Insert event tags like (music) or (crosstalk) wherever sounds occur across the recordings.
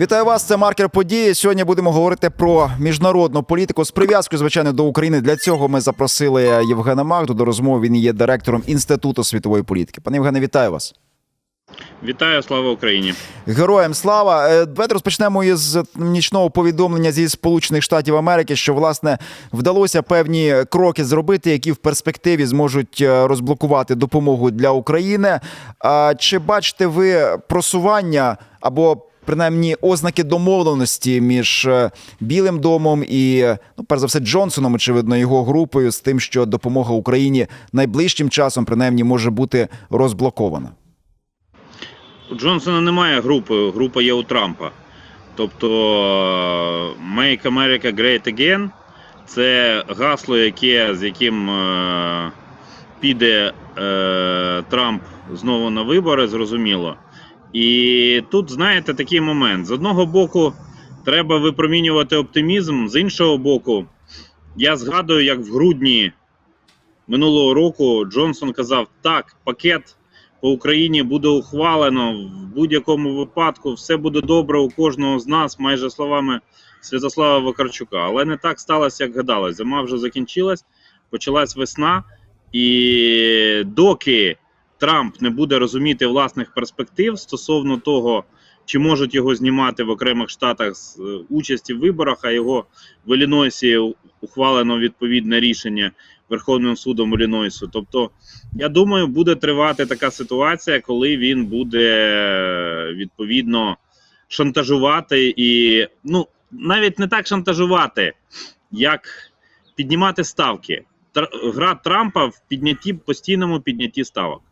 Вітаю вас. Це маркер події. Сьогодні будемо говорити про міжнародну політику з прив'язкою, звичайно, до України. Для цього ми запросили Євгена Магду до розмови. Він є директором інституту світової політики. Пане Євгене, вітаю вас. Вітаю, слава Україні. Героям слава. Е, Давайте розпочнемо із нічного повідомлення зі Сполучених Штатів Америки, що власне вдалося певні кроки зробити, які в перспективі зможуть е, розблокувати допомогу для України. Чи бачите ви просування або принаймні ознаки домовленості між е, Білим домом і ну, перш за все, Джонсоном, очевидно, його групою з тим, що допомога Україні найближчим часом принаймні може бути розблокована? У Джонсона немає групи, група є у Трампа. Тобто е, Make America Great Again це гасло, яке, з яким е, піде е, Трамп знову на вибори, зрозуміло. І тут, знаєте, такий момент. З одного боку, треба випромінювати оптимізм, з іншого боку, я згадую, як в грудні минулого року Джонсон казав: так, пакет по Україні буде ухвалено в будь-якому випадку, все буде добре у кожного з нас, майже словами Святослава Вакарчука. Але не так сталося, як гадалось. Зима вже закінчилась, почалась весна, і доки Трамп не буде розуміти власних перспектив стосовно того, чи можуть його знімати в окремих штатах з е, участі в виборах, а його в Іллінойсі ухвалено відповідне рішення Верховним судом Іллінойсу. Тобто, я думаю, буде тривати така ситуація, коли він буде е, відповідно шантажувати і ну навіть не так шантажувати, як піднімати ставки. Гра Трампа в піднятті постійному піднятті ставок.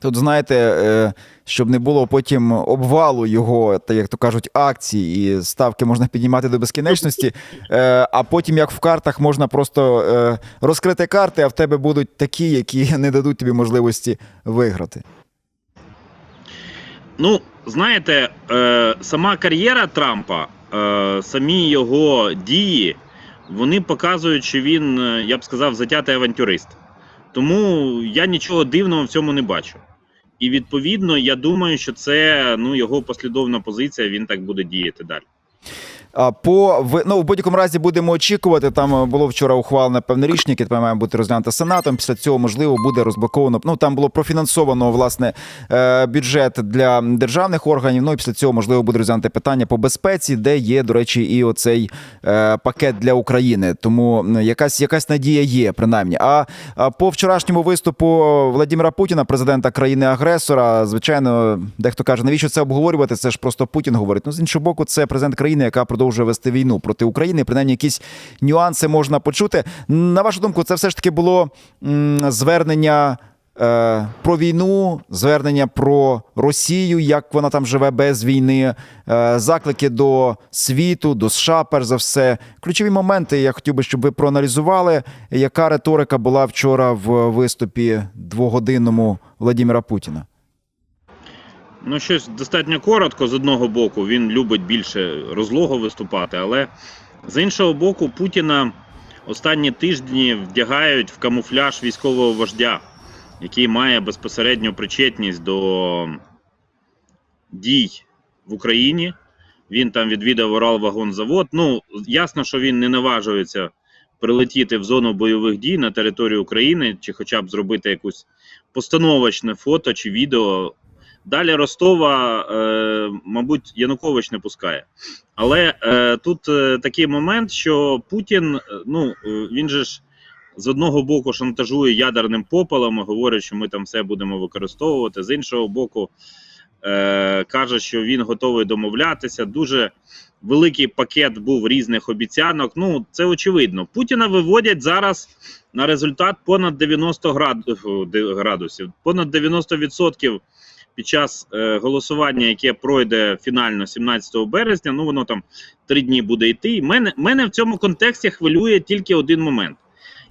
Тут знаєте, е, щоб не було потім обвалу його, та як то кажуть, акцій, і ставки можна піднімати до безкінечності. е, А потім, як в картах, можна просто е, розкрити карти, а в тебе будуть такі, які (laughs) не дадуть тобі можливості виграти. Ну, знаєте, сама кар'єра Трампа, самі його дії, вони показують, що він, я б сказав, затятий авантюрист. Тому я нічого дивного в цьому не бачу. І відповідно, я думаю, що це ну, його послідовна позиція, він так буде діяти далі. По ну, в будь-якому разі будемо очікувати. Там е, було вчора ухвалене певне рішення, яке має бути розглянуто сенатом. Після цього можливо буде розблоковано. Ну там було профінансовано власне е, бюджет для державних органів. Ну і після цього можливо буде розглянути питання по безпеці, де є, до речі, і оцей е, пакет для України. Тому якась якась надія є, принаймні. А по вчорашньому виступу Владимира Путіна, президента країни-агресора, звичайно, дехто каже, навіщо це обговорювати? Це ж просто Путін говорить. Ну з іншого боку, це президент країни, яка продовжує вести війну проти України. Принаймні, якісь нюанси можна почути. На вашу думку, це все ж таки було звернення. е, Про війну, звернення про Росію, як вона там живе без війни, е, заклики до світу, до США, перш за все. Ключові моменти. Я хотів би, щоб ви проаналізували, яка риторика була вчора в виступі двогодинному Владимира Путіна. Ну, щось достатньо коротко з одного боку. Він любить більше розлого виступати, але з іншого боку, Путіна останні тижні вдягають в камуфляж військового вождя, який має безпосередню причетність до дій в Україні. Він там відвідав Уралвагонзавод. Ну, ясно, що він не наважується прилетіти в зону бойових дій на територію України, чи хоча б зробити якусь постановочне фото чи відео. Далі Ростова, е, мабуть, Янукович не пускає. Але е, тут е, такий момент, що Путін, ну він же ж з одного боку шантажує ядерним попелом, говорить, що ми там все будемо використовувати. З іншого боку, каже, що він готовий домовлятися. Дуже великий пакет був різних обіцянок. Ну, це очевидно. Путіна виводять зараз на результат понад 90 град- градусів, понад 90% під час е, голосування, яке пройде фінально 17 березня. Ну воно там три дні буде йти. Мене, мене в цьому контексті хвилює тільки один момент: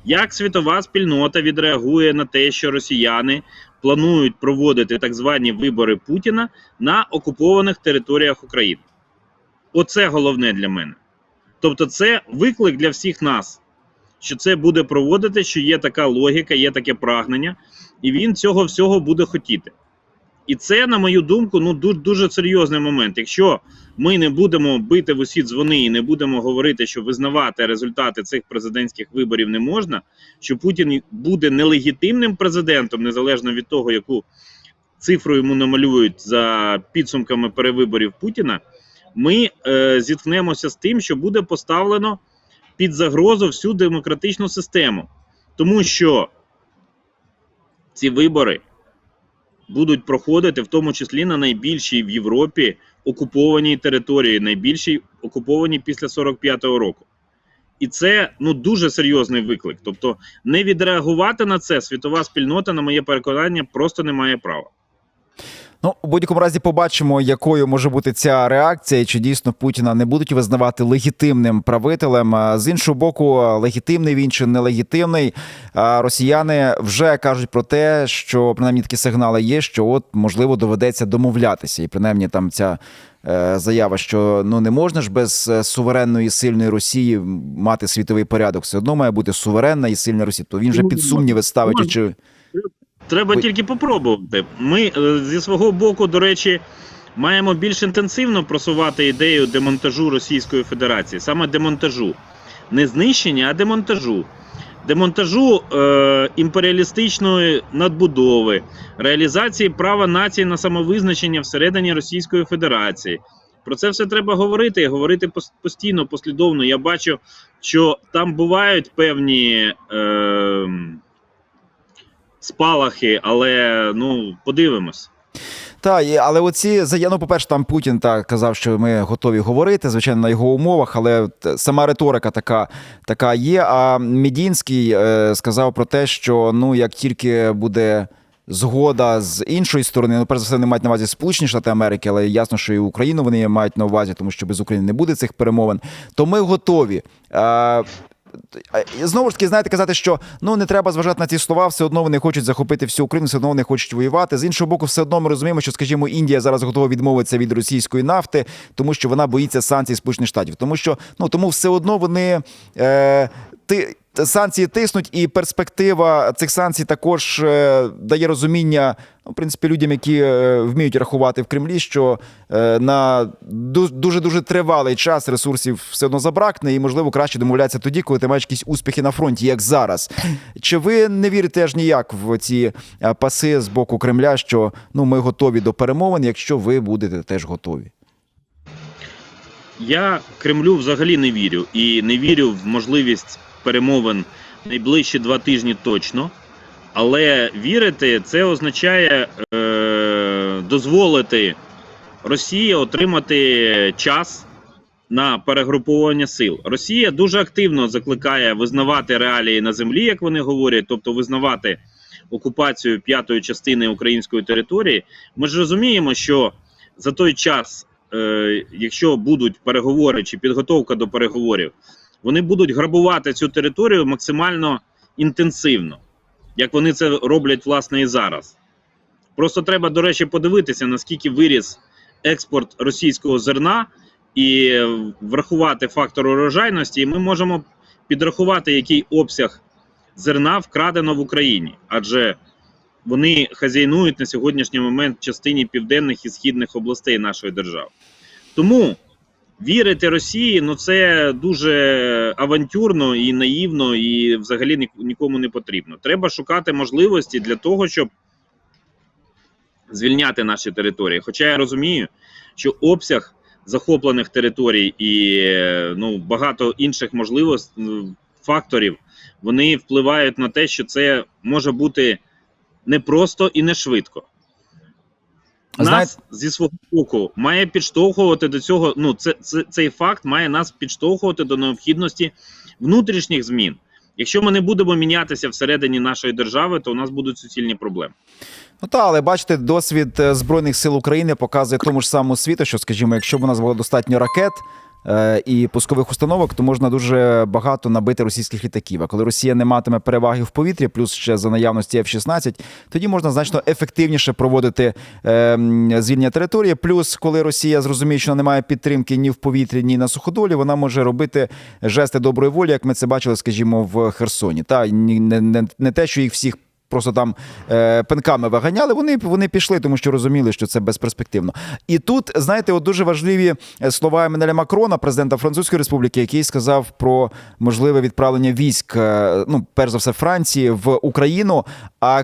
як світова спільнота відреагує на те, що росіяни планують проводити так звані вибори Путіна на окупованих територіях України. Оце головне для мене. Тобто, це виклик для всіх нас, що це буде проводити, що є така логіка, є таке прагнення, і він цього всього буде хотіти. І це, на мою думку, ну дуже, дуже серйозний момент. Якщо ми не будемо бити в усі дзвони і не будемо говорити, що визнавати результати цих президентських виборів не можна, що Путін буде нелегітимним президентом, незалежно від того, яку цифру йому намалюють за підсумками перевиборів Путіна, ми е, зіткнемося з тим, що буде поставлено під загрозу всю демократичну систему, тому що ці вибори будуть проходити в тому числі на найбільшій в Європі окупованій території, найбільшій окупованій після 45-го року. І це ну дуже серйозний виклик. Тобто, не відреагувати на це світова спільнота, на моє переконання, просто не має права. Ну, у будь-якому разі побачимо, якою може бути ця реакція, і чи дійсно Путіна не будуть визнавати легітимним правителем. З іншого боку, легітимний він чи нелегітимний. Росіяни вже кажуть про те, що принаймні такі сигнали є, що от можливо доведеться домовлятися, і принаймні там ця. е, Заява, що ну не можна ж без е, суверенної сильної Росії мати світовий порядок. Все одно має бути суверенна і сильна Росія. То він же під сумніви ставить, чи Треба Ви- тільки попробувати. Ми е, зі свого боку, до речі, маємо більш інтенсивно просувати ідею демонтажу Російської Федерації, саме демонтажу, не знищення, а демонтажу. Демонтажу е, імперіалістичної надбудови, реалізації права нації на самовизначення всередині Російської Федерації. Про це все треба говорити і говорити постійно, послідовно. Я бачу, що там бувають певні. Е, спалахи, але ну подивимось. Та, але оці ну, по-перше, там Путін так казав, що ми готові говорити, звичайно, на його умовах, але сама риторика така, така є. А Медінський е, сказав про те, що ну як тільки буде. Згода з іншої сторони, ну перш за все, вони мають на увазі Сполучені Штати Америки, але ясно, що і Україну вони мають на увазі, тому що без України не буде цих перемовин. То ми готові. І Знову ж таки, знаєте, казати, що ну не треба зважати на ці слова, все одно вони хочуть захопити всю Україну, все одно вони хочуть воювати. З іншого боку, все одно ми розуміємо, що, скажімо, Індія зараз готова відмовитися від російської нафти, тому що вона боїться санкцій Сполучених Штатів. Тому що ну тому все одно вони е, ти. Санкції тиснуть, і перспектива цих санкцій також е, дає розуміння, ну, в принципі, людям, які е, вміють рахувати в Кремлі, що е, на дуже дуже тривалий час ресурсів все одно забракне, і можливо краще домовлятися тоді, коли ти маєш якісь успіхи на фронті, як зараз. Чи ви не вірите аж ніяк в ці паси з боку Кремля, що ну ми готові до перемовин, якщо ви будете теж готові? Я Кремлю взагалі не вірю і не вірю в можливість перемовин найближчі два тижні точно. Але вірити це означає е, дозволити Росії отримати час на перегруповування сил. Росія дуже активно закликає визнавати реалії на землі, як вони говорять, тобто визнавати окупацію п'ятої частини української території. Ми ж розуміємо, що за той час, е, якщо будуть переговори чи підготовка до переговорів, вони будуть грабувати цю територію максимально інтенсивно, як вони це роблять власне і зараз. Просто треба, до речі, подивитися, наскільки виріс експорт російського зерна і врахувати фактор урожайності, і ми можемо підрахувати, який обсяг зерна вкрадено в Україні, адже вони хазяйнують на сьогоднішній момент частині південних і східних областей нашої держави. Тому вірити Росії ну це дуже авантюрно і наївно, і взагалі нікому не потрібно. Треба шукати можливості для того, щоб звільняти наші території. Хоча я розумію, що обсяг захоплених територій і ну багато інших можливостей факторів вони впливають на те, що це може бути непросто і не швидко. Нас зі свого боку має підштовхувати до цього. Ну, це, це цей факт має нас підштовхувати до необхідності внутрішніх змін. Якщо ми не будемо мінятися всередині нашої держави, то у нас будуть суцільні проблеми. Ну та, але бачите, досвід е, збройних сил України показує тому ж самому світу, що, скажімо, якщо б у нас було достатньо ракет. Е, І пускових установок, то можна дуже багато набити російських літаків. А коли Росія не матиме переваги в повітрі, плюс ще за наявності F-16, тоді можна значно ефективніше проводити е, звільнення території. Плюс, коли Росія зрозуміє, що вона не має підтримки ні в повітрі, ні на суходолі, вона може робити жести доброї волі, як ми це бачили, скажімо, в Херсоні. Та не, не, не те, що їх всіх просто там е, пинками виганяли, вони, вони пішли, тому що розуміли, що це безперспективно. І тут, знаєте, от дуже важливі е, слова Еммануеля Макрона, президента Французької Республіки, який сказав про можливе відправлення військ, е, ну, перш за все, Франції в Україну. А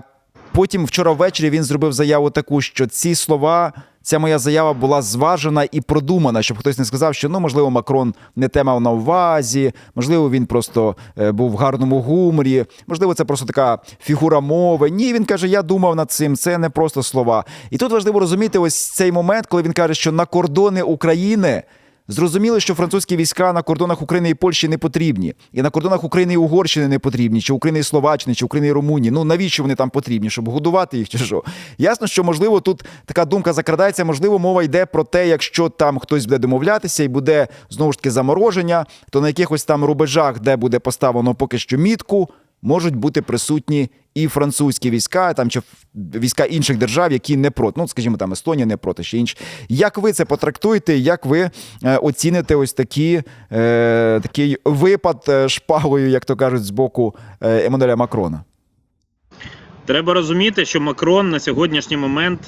потім вчора ввечері він зробив заяву таку, що ці слова. Ця моя заява була зважена і продумана, щоб хтось не сказав, що ну можливо Макрон не те мав на увазі, можливо, він просто е, був в гарному гуморі, можливо, це просто така фігура мови. Ні, він каже, я думав над цим. Це не просто слова. І тут важливо розуміти ось цей момент, коли він каже, що на кордони України. Зрозуміло, що французькі війська на кордонах України і Польщі не потрібні, і на кордонах України і Угорщини не потрібні, чи України і Словаччини, чи України і Румунії. Ну навіщо вони там потрібні? Щоб годувати їх чи що? Ясно, що можливо тут така думка закрадається. Можливо, мова йде про те, якщо там хтось буде домовлятися і буде знову ж таки замороження, то на якихось там рубежах, де буде поставлено поки що мітку, можуть бути присутні і французькі війська, там чи війська інших держав, які не проти. Ну, скажімо, там Естонія не проти, ще інші. Як ви це потрактуєте? Як ви е, оціните ось такі, е, такий випад е, шпагою, як то кажуть, з боку е, Еммануеля Макрона? Треба розуміти, що Макрон на сьогоднішній момент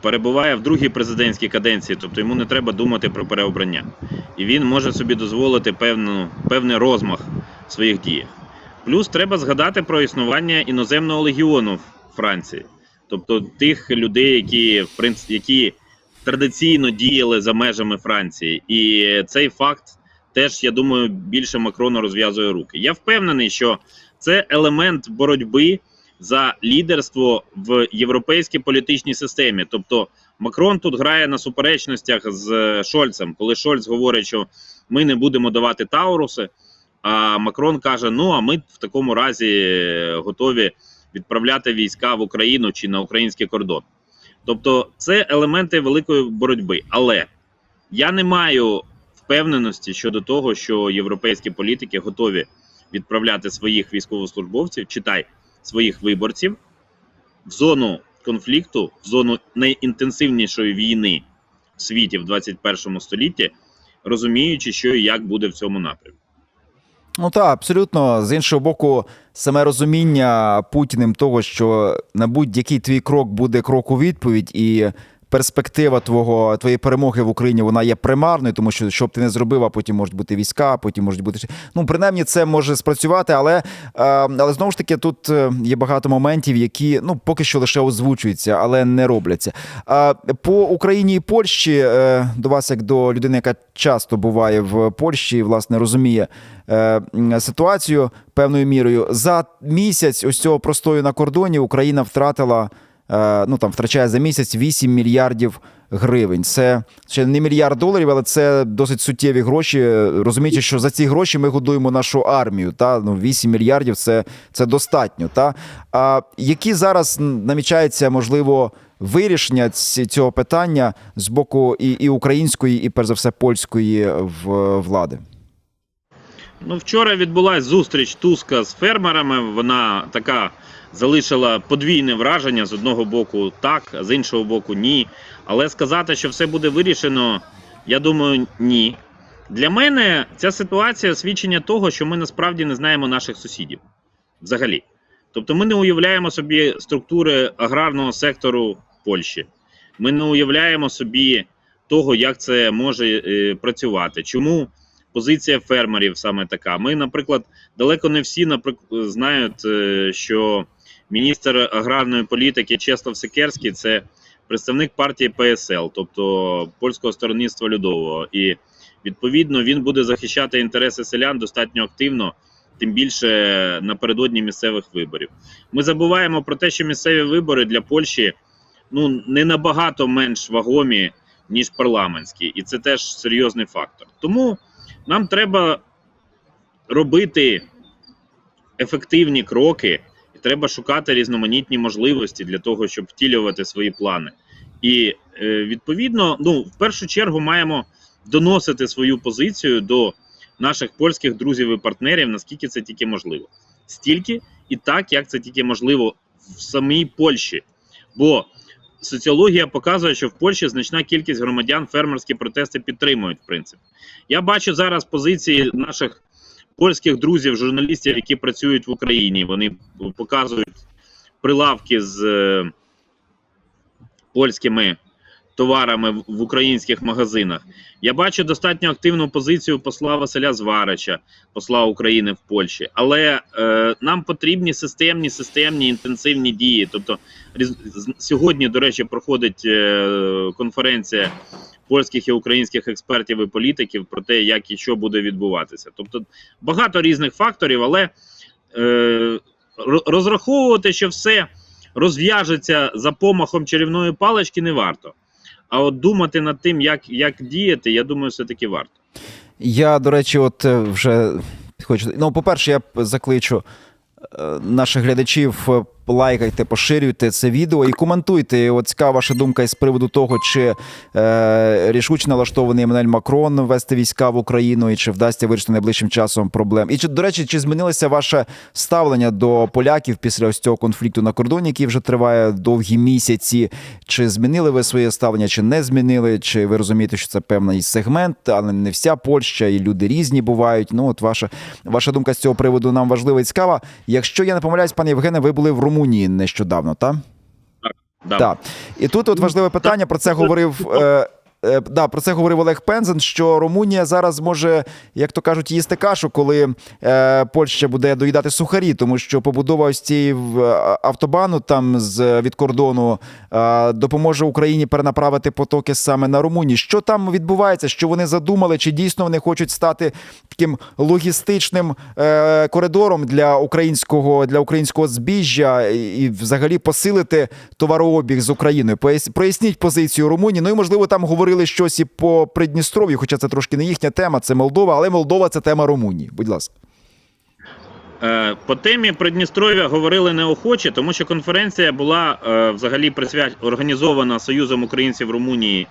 перебуває в другій президентській каденції, тобто йому не треба думати про переобрання. І він може собі дозволити певну, певний розмах в своїх діях. Плюс треба згадати про існування іноземного легіону в Франції, тобто тих людей, які в принципі які традиційно діяли за межами Франції. І цей факт теж, я думаю, більше Макрону розв'язує руки. Я впевнений, що це елемент боротьби за лідерство в європейській політичній системі. Тобто Макрон тут грає на суперечностях з Шольцем, коли Шольц говорить, що ми не будемо давати Тауруси. А Макрон каже: ну а ми в такому разі готові відправляти війська в Україну чи на український кордон. Тобто, це елементи великої боротьби. Але я не маю впевненості щодо того, що європейські політики готові відправляти своїх військовослужбовців, читай своїх виборців в зону конфлікту, в зону найінтенсивнішої війни в світі в 21 столітті, розуміючи, що і як буде в цьому напрямку. Ну так, абсолютно. З іншого боку, саме розуміння Путіним того, що на будь-який твій крок буде крок у відповідь, і перспектива твого твоєї перемоги в Україні вона є примарною, тому що що б ти не зробив, а потім можуть бути війська, потім можуть бути ну принаймні це може спрацювати, але, е, але знову ж таки тут е, є багато моментів, які ну поки що лише озвучуються, але не робляться. По Україні і Польщі е, до вас, як до людини, яка часто буває в Польщі, власне розуміє ситуацію певною мірою. За місяць ось цього простою на кордоні Україна втратила. Е, Ну там втрачає за місяць 8 мільярдів гривень. Це ще не мільярд доларів, але це досить суттєві гроші. Розуміючи, що за ці гроші ми годуємо нашу армію. Та ну 8 мільярдів це, це достатньо. Та а які зараз намічаються можливо вирішення цього питання з боку і, і української, і перш за все польської в- влади? Ну, вчора відбулася зустріч Туска з фермерами. Вона така залишила подвійне враження з одного боку так, а з іншого боку ні. Але сказати, що все буде вирішено, я думаю, ні. Для мене ця ситуація свідчення того, що ми насправді не знаємо наших сусідів взагалі. Тобто ми не уявляємо собі структури аграрного сектору Польщі. Ми не уявляємо собі того, як це може е, працювати. Чому позиція фермерів саме така? Ми, наприклад, далеко не всі наприк- знають, е, що міністр аграрної політики Чеслав Секерський це представник партії ПСЛ, тобто польського сторонництва людового. І відповідно він буде захищати інтереси селян достатньо активно, тим більше напередодні місцевих виборів. Ми забуваємо про те, що місцеві вибори для Польщі ну не набагато менш вагомі, ніж парламентські, і це теж серйозний фактор. Тому нам треба робити ефективні кроки, треба шукати різноманітні можливості для того, щоб втілювати свої плани. І е, відповідно, ну в першу чергу маємо доносити свою позицію до наших польських друзів і партнерів, наскільки це тільки можливо, стільки і так, як це тільки можливо в самій Польщі. Бо соціологія показує, що в Польщі значна кількість громадян фермерські протести підтримують. В принципі, я бачу зараз позиції наших польських друзів, журналістів, які працюють в Україні. Вони показують прилавки з е, польськими товарами в- українських магазинах. Я бачу достатньо активну позицію посла Василя Зварича, посла України в Польщі. Але е, нам потрібні системні, системні інтенсивні дії. Тобто сьогодні, до речі, проходить е, конференція польських і українських експертів і політиків про те, як і що буде відбуватися. Тобто багато різних факторів, але е, розраховувати, що все розв'яжеться за помахом чарівної палички, не варто. А от думати над тим, як, як діяти, я думаю, все-таки варто. Я, до речі, от е, вже хочу. Ну, по-перше, я закличу е, наших глядачів. Лайкайте, поширюйте це відео і коментуйте. От цікава ваша думка із приводу того, чи е, рішуче налаштований Еммануель Макрон ввести війська в Україну, і чи вдасться вирішити найближчим часом проблем. І чи до речі, чи змінилося ваше ставлення до поляків після ось цього конфлікту на кордоні, який вже триває довгі місяці? Чи змінили ви своє ставлення, чи не змінили? Чи ви розумієте, що це певний сегмент, але не вся Польща, і люди різні бувають. Ну, от ваша ваша думка з цього приводу нам важлива і цікава. Якщо я не помиляюсь, пане Євгене, ви були в Румунії нещодавно, так? Да. Так. І тут от важливе питання. Про це говорив. Е, да, про це говорив Олег Пензен, що Румунія зараз може, як то кажуть, їсти кашу, коли е, Польща буде доїдати сухарі, тому що побудова ось цієї е, автобану там з від кордону е, допоможе Україні перенаправити потоки саме на Румунію. Що там відбувається? Що вони задумали? Чи дійсно вони хочуть стати таким логістичним е, коридором для українського для українського збіжжя і, взагалі посилити товарообіг з Україною? Проясніть позицію Румунії. Ну і можливо там говорили щось і по Придністров'ю, хоча це трошки не їхня тема, це Молдова, але Молдова це тема Румунії. Будь ласка. Е, По темі Придністров'я говорили неохоче, тому що конференція була е, взагалі присвят... організована Союзом українців Румунії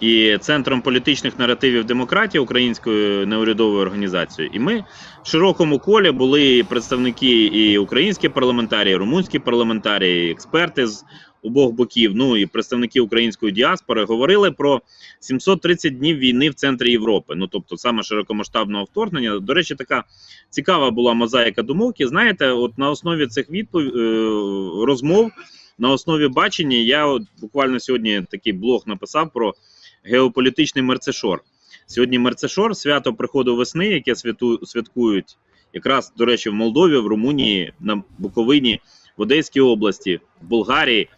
і Центром політичних наративів демократії Українською неурядовою організацією. І ми в широкому колі були представники і українські парламентарії, і румунські парламентарії, і експерти з обох боків, ну і представники української діаспори говорили про 730 днів війни в центрі Європи. Ну тобто саме широкомасштабного вторгнення. До речі, така цікава була мозаїка думок. І знаєте, от на основі цих відпов... е, розмов, на основі бачення, я от буквально сьогодні такий блог написав про геополітичний мерцешор. Сьогодні мерцешор, свято приходу весни, яке святу... святкують якраз, до речі, в Молдові, в Румунії, на Буковині, в Одеській області, в Болгарії.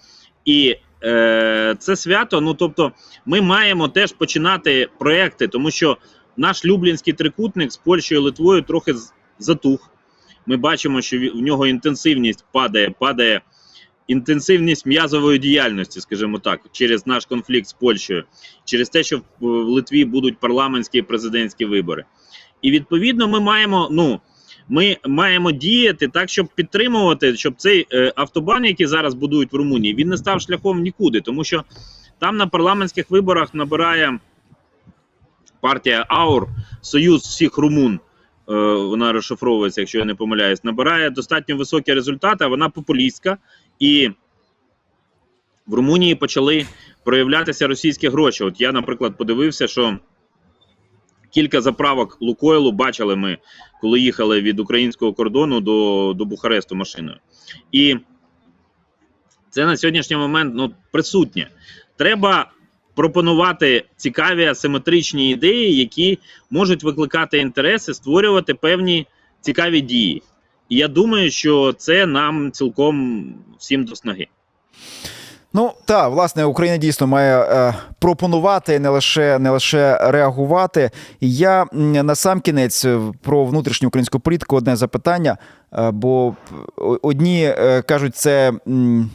І е, це свято, ну тобто, ми маємо теж починати проекти, тому що наш Люблінський трикутник з Польщею Литвою трохи затух. Ми бачимо, що в нього інтенсивність падає, падає інтенсивність м'язової діяльності, скажімо так, через наш конфлікт з Польщею, через те, що в Литві будуть парламентські і президентські вибори. І відповідно ми маємо, ну. Ми маємо діяти так, щоб підтримувати, щоб цей е, автобан, який зараз будують в Румунії, він не став шляхом нікуди, тому що там на парламентських виборах набирає партія АУР, Союз всіх румун. е, Вона розшифровується, якщо я не помиляюсь, набирає достатньо високі результати, вона популістська. І в Румунії почали проявлятися російські гроші. От я, наприклад, подивився, що кілька заправок Лукойлу бачили ми, коли їхали від українського кордону до, до Бухаресту машиною. І це на сьогоднішній момент ну, присутнє. Треба пропонувати цікаві асиметричні ідеї, які можуть викликати інтереси, створювати певні цікаві дії. І я думаю, що це нам цілком всім до снаги. Ну та власне, Україна дійсно має е, пропонувати не лише не лише реагувати. Я на сам кінець е, про внутрішню українську політику одне запитання. Е, бо одні е, кажуть, це м,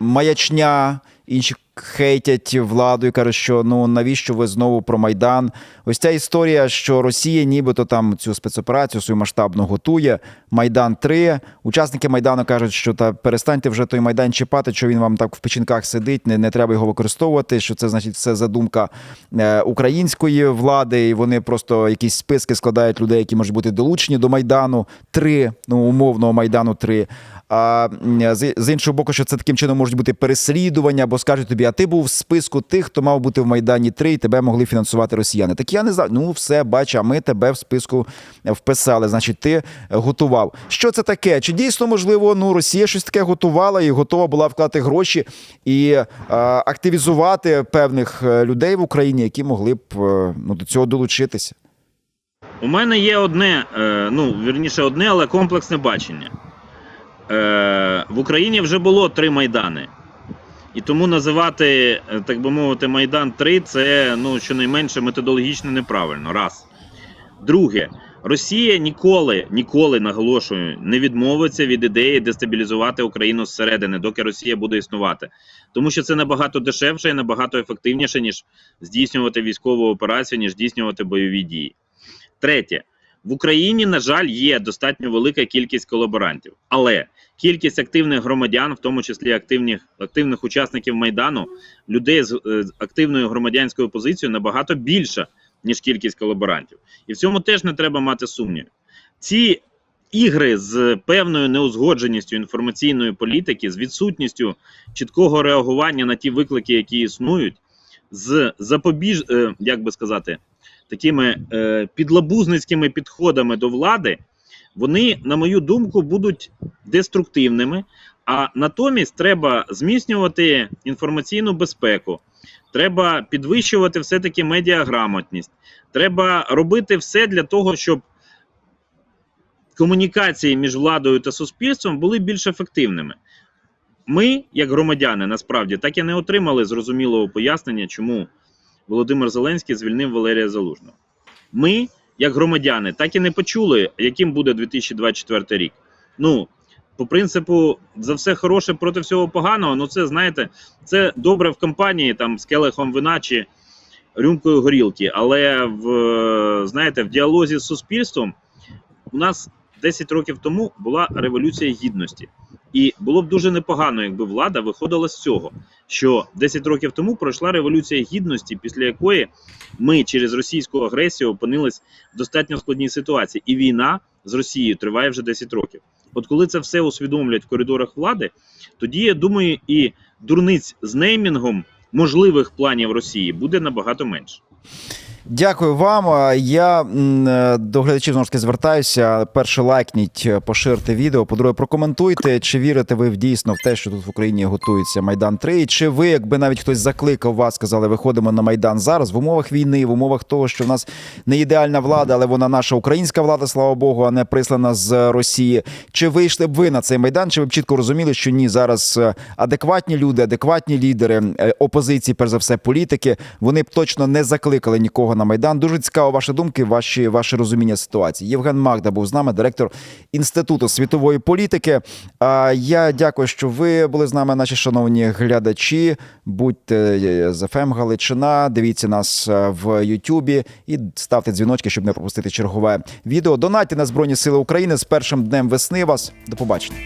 маячня, інші хейтять владу і кажуть, що ну навіщо ви знову про майдан? Ось ця історія, що Росія, нібито там цю спецоперацію свою масштабно готує. Майдан 3 Учасники майдану кажуть, що та перестаньте вже той майдан чіпати, що він вам так в печінках сидить, не, не треба його використовувати. Що це значить все задумка е, української влади, і вони просто якісь списки складають людей, які можуть бути долучені до майдану. Три ну умовного майдану 3 А з, іншого боку, що це таким чином можуть бути переслідування, бо скажуть тобі, а ти був в списку тих, хто мав бути в Майдані 3, і тебе могли фінансувати росіяни. Так я не знаю. Ну, все, бач, а ми тебе в списку вписали. Значить, ти готував. Що це таке? Чи дійсно можливо, ну Росія щось таке готувала і готова була вклати гроші і е, активізувати певних е, людей в Україні, які могли б е, ну, до цього долучитися? У мене є одне, ну вірніше, одне, але комплексне бачення. Е, в Україні вже було три майдани. І тому називати, е, так би мовити, Майдан 3 це ну, щонайменше методологічно неправильно. Раз. Друге, Росія ніколи, ніколи наголошую, не відмовиться від ідеї дестабілізувати Україну зсередини, доки Росія буде існувати. Тому що це набагато дешевше і набагато ефективніше, ніж здійснювати військову операцію, ніж здійснювати бойові дії. Третє, в Україні, на жаль, є достатньо велика кількість колаборантів, але кількість активних громадян, в тому числі активних, активних учасників майдану, людей з е, активною громадянською позицією набагато більша, ніж кількість колаборантів. І в цьому теж не треба мати сумнів. Ці ігри з певною неузгодженістю інформаційної політики, з відсутністю чіткого реагування на ті виклики, які існують, з запобіж, е, як би сказати, такими е, підлабузницькими підходами до влади, вони, на мою думку, будуть деструктивними. А натомість треба зміцнювати інформаційну безпеку, треба підвищувати все-таки медіаграмотність, треба робити все для того, щоб комунікації між владою та суспільством були більш ефективними. Ми, як громадяни, насправді так і не отримали зрозумілого пояснення, чому Володимир Зеленський звільнив Валерія Залужного. Ми, як громадяни, так і не почули, яким буде 2024 рік. Ну, по принципу, за все хороше проти всього поганого. Ну, це знаєте, це добре в компанії там з келихом вина чи рюмкою горілки. Але в знаєте, в діалозі з суспільством у нас 10 років тому була революція гідності. І було б дуже непогано, якби влада виходила з цього, що 10 років тому пройшла революція гідності, після якої ми через російську агресію опинились в достатньо складній ситуації, і війна з Росією триває вже 10 років. От коли це все усвідомлять в коридорах влади, тоді я думаю, і дурниць з неймінгом можливих планів Росії буде набагато менше. Дякую вам. Я е, до глядачів знову ж таки звертаюся. Перше, лайкніть, е, поширте відео. По-друге, прокоментуйте, чи вірите ви в дійсно в те, що тут в Україні готується Майдан 3, і чи ви, якби навіть хтось закликав вас, сказали, виходимо на Майдан зараз в умовах війни, в умовах того, що в нас не ідеальна влада, але вона наша українська влада, слава Богу, а не прислана з Росії. Чи вийшли б ви на цей майдан? Чи ви б чітко розуміли, що ні, зараз е, адекватні люди, адекватні лідери опозиції, перш за все, політики, вони б точно не закликали нікого на майдан. Дуже цікаво ваші думки, ваші ваше розуміння ситуації. Євген Магда був з нами, директор інституту світової політики. А я дякую, що ви були з нами, наші шановні глядачі. Будьте е, з ФМ Галичина. Дивіться нас е, в Ютубі і ставте дзвіночки, щоб не пропустити чергове відео. Донатьте на Збройні Сили України з першим днем весни. Вас до побачення.